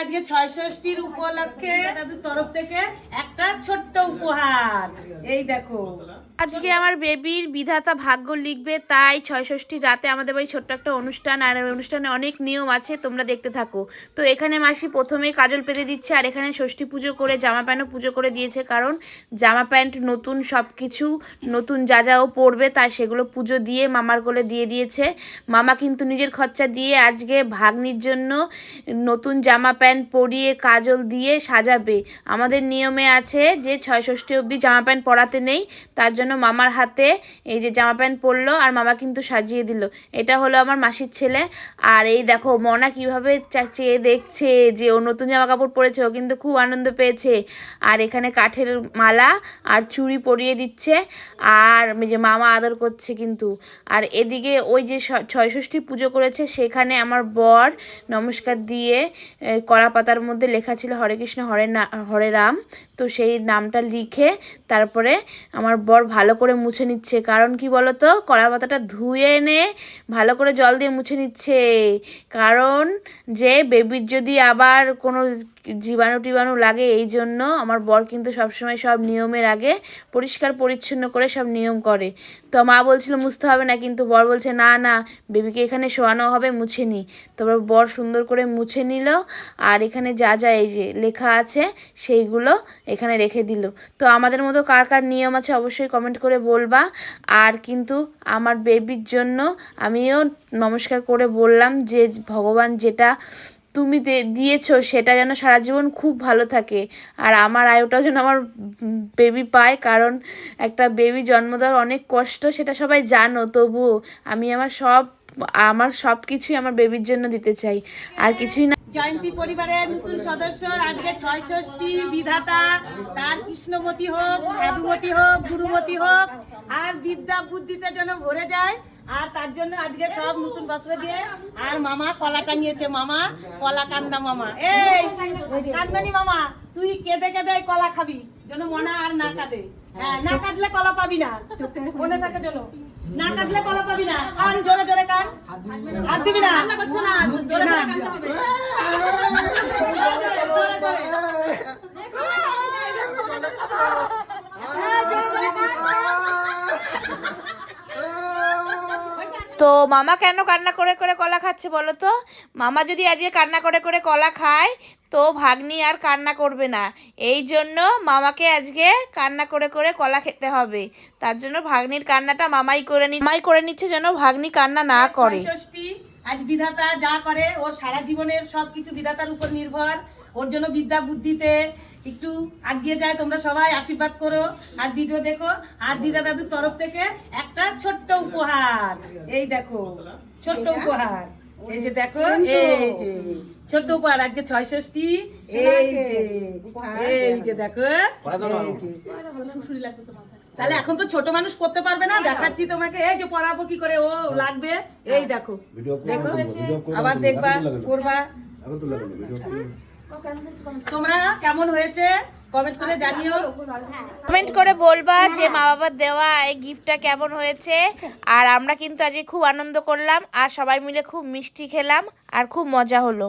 আজকে ছয়ষষ্ঠীর উপলক্ষে দাদুর তরফ থেকে একটা ছোট্ট উপহার। এই দেখো। আজকে আমার বেবির বিধাতা ভাগ্য লিখবে, তাই ছয়ষষ্ঠী রাতে আমাদের বাড়ি ছোট্ট একটা অনুষ্ঠান, আর অনুষ্ঠানে অনেক নিয়ম আছে, তোমরা দেখতে থাকো। তো এখানে মাসি প্রথমেই কাজল পেতে দিচ্ছে, আর এখানে ষষ্ঠী পুজো করে, জামা প্যান্টও পুজো করে দিয়েছে, কারণ জামা প্যান্ট নতুন সব কিছু নতুন যা যাও পরবে, তাই সেগুলো পুজো দিয়ে মামার কোলে দিয়ে দিয়েছে। মামা কিন্তু নিজের খরচা দিয়ে আজকে ভাগ্নির জন্য নতুন জামা প্যান্ট পরিয়ে কাজল দিয়ে সাজাবে। আমাদের নিয়মে আছে যে ছয় ষষ্ঠী অবধি জামা প্যান্ট পরাতে নেই, তার জন্য মামার হাতে এই যে জামা প্যান্ট পরলো আর মামা কিন্তু সাজিয়ে দিল। এটা হলো আমার মাসির ছেলে। আর এই দেখো, মনা কীভাবে চেয়ে দেখছে যে ও নতুন জামা কাপড় পরেছে, ও কিন্তু খুব আনন্দ পেয়েছে। আর এখানে কাঠের মালা আর চুড়ি পরিয়ে দিচ্ছে। আর যে মামা আদর করছে কিন্তু। আর এদিকে ওই যে ছয়ষষ্ঠী পুজো করেছে, সেখানে আমার বর নমস্কার দিয়ে কলা পাতার মধ্যে লেখা ছিল হরে কৃষ্ণ, হরে না, হরে রাম। তো সেই নামটা লিখে তারপরে আমার বর ভালো করে মুছে নিচ্ছে। কারণ কি বলতো? কলা পাতাটা ধুয়ে এনে ভালো করে জল দিয়ে মুছে নিচ্ছে। কারণ যে বেবির যদি আবার কোনো জীবাণু টিবাণু লাগে এই জন্য আমার বর কিন্তু সবসময় সব নিয়মের আগে পরিষ্কার, পরিচ্ছন্ন করে সব নিয়ম করে। তো মা বলছিল, মুছতে হবে না। কিন্তু বর বলছে, না না, বেবিকে এখানে শোয়ানো হবে, মুছে নি। তারপর বর সুন্দর করে মুছে নিল আর এখানে যা যা এই যে লেখা আছে সেইগুলো এখানে রেখে দিল। তো আমাদের মতো কার কার নিয়ম আছে অবশ্যই কমেন্ট করে বলবা। আর কিন্তু আমার বেবির জন্য আমিও নমস্কার করে বললাম যে, ভগবান যেটা তুমি দিয়েছ, সেটা যেন সারা জীবন খুব ভালো থাকে। আর আমার আয়ুটা যেন আমার বেবি পায়, কারণ একটা বেবি জন্ম দেওয়ার অনেক কষ্ট, সেটা সবাই জানো। তবুও আমি আমার সব আমার সব কিছুই আমার বেবির জন্য দিতে চাই। আর কিছুই না জয়ন্তী পরিবারের নতুন সদস্য, আজকে ছয় ষষ্ঠী বিধাতা। তার কৃষ্ণমতী হোক, সাধুমতী হোক, গুরুমতী হোক, আর বিদ্যা বুদ্ধিতে যেন ভরে যায় আর তার জন্য আজকে সব নতুন বস্ত্র দিয়ে আর মামা কলা টাঙিয়েছে মামা। কলা কান্দা মামা। এই কান্দানি মামা তুই কেঁদে কেঁদে কলা খাবি। যেন মনে আর না কাঁদে। হ্যাঁ না কাঁদলে কলা পাবি না। মনে থাকে যেন। না কাঁদলে কলা পাবি না। কান জোরে জোরে কান। হাত দিবি না। করছে না? জোরে জোরে কাঁদতে তো মামা কেন কান্না করে করে কলা খাচ্ছে বলো তো? মামা যদি আজকে কান্না করে করে কলা খায় তো ভাগ্নি আর কান্না করবে না। এই জন্য মামাকে আজকে কান্না করে করে কলা খেতে হবে। তার জন্য ভাগ্নির কান্নাটা মামাই করে নি মামাই করে নিচ্ছে যেন ভাগ্নি কান্না না করে। ষষ্ঠী আজ বিধাতা যা করে ওর সারা জীবনের সবকিছু বিধাতার উপর নির্ভর। ওর জন্য বিদ্যা বুদ্ধিতে একটু আগিয়ে যায় তোমরা সবাই আশীর্বাদ করো। আর ভিডিও দেখো। আর দিদা দাদুর তরফ থেকে একটা ছোট্ট উপহার। এই দেখো ছোট্ট উপহার। এই যে দেখো এই যে ছোট্ট উপহার আজকে ছয় ষষ্ঠী এই যে এই যে দেখো তাহলে এখন তো ছোট মানুষ পড়তে পারবে না দেখাচ্ছি তোমাকে। এই যে পড়াবো কি করে? ও লাগবে। এই দেখো। দেখো। আবার দেখবা করবা তোমরা কেমন হয়েছে? কমেন্ট করে জানিও। কমেন্ট করে বলবা যে মা বাবার দেওয়া এই গিফটটা কেমন হয়েছে। আর আমরা কিন্তু আজকে খুব আনন্দ করলাম, আর সবাই মিলে খুব মিষ্টি খেলাম, আর খুব মজা হলো।